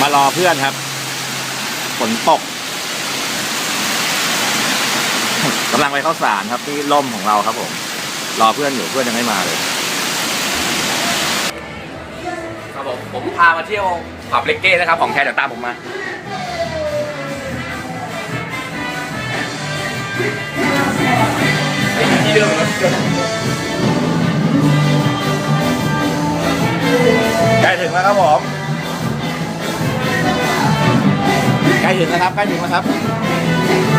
มารอเพื่อนครับฝนตกกำลังไปเข้าสารครับที่ล่มของเราครับผม รอเพื่อนอยู่เพื่อนยังไม่มาเลย ครับผมผมพามาเที่ยวผับเลกเก้นะครับ ของแท้เดี๋ยวตามผมมา ที่เดิมใกล้ถึงแล้วครับผม ถึงนล้ครับใกล้ถึงแล้วครับ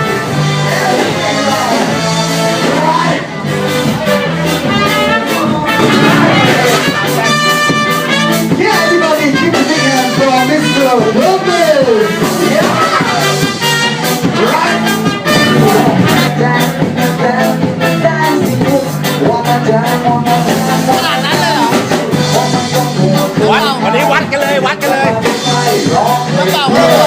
วัดวันนี้วัดกันเลยวัดกันเลย ต้องเป่า